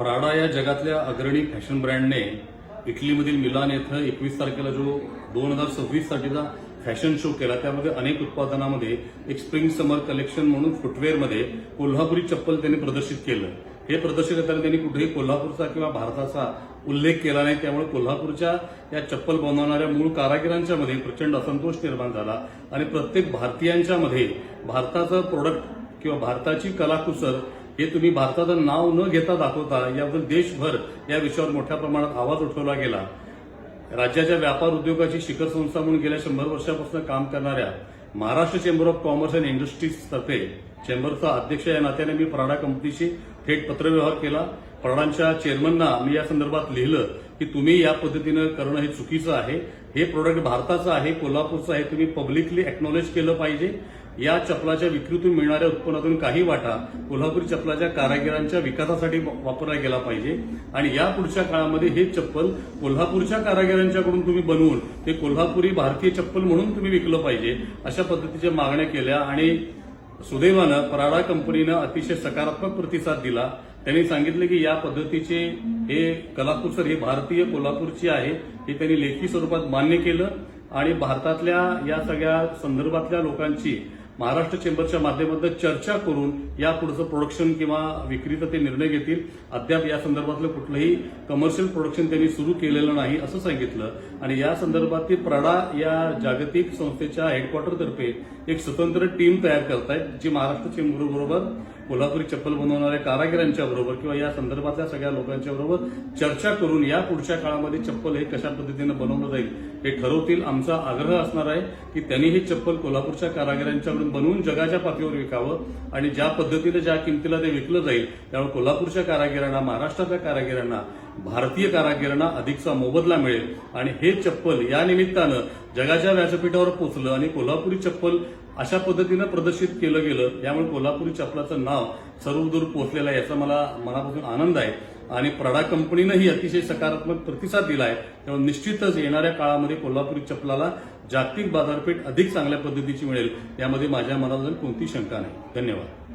Prada या जगातल्या अग्रणी फॅशन ब्रँडने इटलीमधील मिलान येथे एकवीस तारखेला जो दोन हजार सव्वीस साठीचा फॅशन शो केला त्यामध्ये अनेक उत्पादनामध्ये एक स्प्रिंग समर कलेक्शन म्हणून फुटवेअरमध्ये कोल्हापुरी चप्पल त्यांनी प्रदर्शित केलं. हे प्रदर्शित करताना त्यांनी कुठेही कोल्हापूरचा किंवा भारताचा उल्लेख केला नाही त्यामुळे कोल्हापूरच्या या चप्पल बनवणाऱ्या मूळ कारागिरांच्या मध्ये प्रचंड असंतोष निर्माण झाला आणि प्रत्येक भारतीयांच्या मध्ये भारताचं प्रोडक्ट किंवा भारताची कलाकुसर हे तुम्ही भारताचं नाव न घेता दाखवता याबद्दल देशभर या विषयावर मोठ्या प्रमाणात आवाज उठवला गेला. राज्याच्या व्यापार उद्योगाची शिखर संस्था म्हणून गेल्या शंभर वर्षापासून काम करणाऱ्या Maharashtra Chamber of Commerce and Industries तर्फे चेंबरचा अध्यक्ष या नात्याने मी प्राडा कंपनीशी थेट पत्रव्यवहार केला. प्राडांच्या चेअरमनना मी या संदर्भात लिहिलं की तुम्ही या पद्धतीनं करणं हे चुकीचं आहे. हे प्रोडक्ट भारताचं आहे कोल्हापूरचं आहे तुम्ही पब्लिकली एक्नॉलेज केलं पाहिजे. या चपलाच्या विक्रीतून मिळणाऱ्या उत्पन्नातून काही वाटा कोल्हापूर चपलाच्या कारागिरांच्या विकासासाठी वापरला गेला पाहिजे. आणि या पुढच्या काळामध्ये हे चप्पल कोल्हापूरच्या कारागिरांच्याकडून तुम्ही बनवून ते कोल्हापुरी भारतीय चप्पल म्हणून तुम्ही विकलं पाहिजे अशा पद्धतीच्या मागण्या केल्या आणि सुदैवानं पराडा कंपनीनं अतिशय सकारात्मक प्रतिसाद दिला. त्यांनी सांगितलं की या पद्धतीचे हे कलाकुसर हे भारतीय कोल्हापूरची आहे हे त्यांनी लेखी स्वरूपात मान्य केलं. आणि भारतातल्या या सगळ्या संदर्भातल्या लोकांची महाराष्ट्र चेंबरच्या माध्यमातून चर्चा करून या पुढचं प्रोडक्शन किंवा विक्रीचा ते निर्णय घेतील. अद्याप या संदर्भातलं कुठलंही कमर्शियल प्रोडक्शन त्यांनी सुरू केलेलं नाही असं सांगितलं. आणि या संदर्भातील प्रडा या जागतिक संस्थेच्या हेडक्वार्टरतर्फे एक स्वतंत्र टीम तयार करतायत जी महाराष्ट्र चेंबरबरोबर कोल्हापुरी चप्पल बनवणाऱ्या कारागिरांच्या बरोबर किंवा या संदर्भातल्या सगळ्या लोकांच्या बरोबर चर्चा करून या पुढच्या काळामध्ये चप्पल हे कशा पद्धतीनं बनवलं जाईल हे ठरवतील. आमचा आग्रह असणार आहे की त्यांनी हे चप्पल कोल्हापूरच्या कारागिरांच्याकडून बनवून जगाच्या पातळीवर विकावं आणि ज्या पद्धतीनं ज्या किमतीला ते विकलं जाईल त्यामुळे कोल्हापूरच्या कारागिरांना महाराष्ट्राच्या कारागिरांना भारतीय कारागिरांना अधिकचा मोबदला मिळेल. आणि हे चप्पल या निमित्तानं जगाच्या व्यासपीठावर पोचलं आणि कोल्हापुरी चप्पल अशा पद्धतीनं प्रदर्शित केलं गेलं यामुळे कोल्हापुरी चप्पलाचं नाव सर्वदूर पोहोचलेलं आहे याचा मला मनापासून आनंद आहे. आणि प्रडा कंपनीनंही अतिशय सकारात्मक प्रतिसाद दिला आहे त्यामुळे निश्चितच येणाऱ्या काळामध्ये कोल्हापुरी चपलाला जागतिक बाजारपेठ अधिक चांगल्या पद्धतीची मिळेल. यामध्ये माझ्या मनात कोणती शंका नाही. धन्यवाद.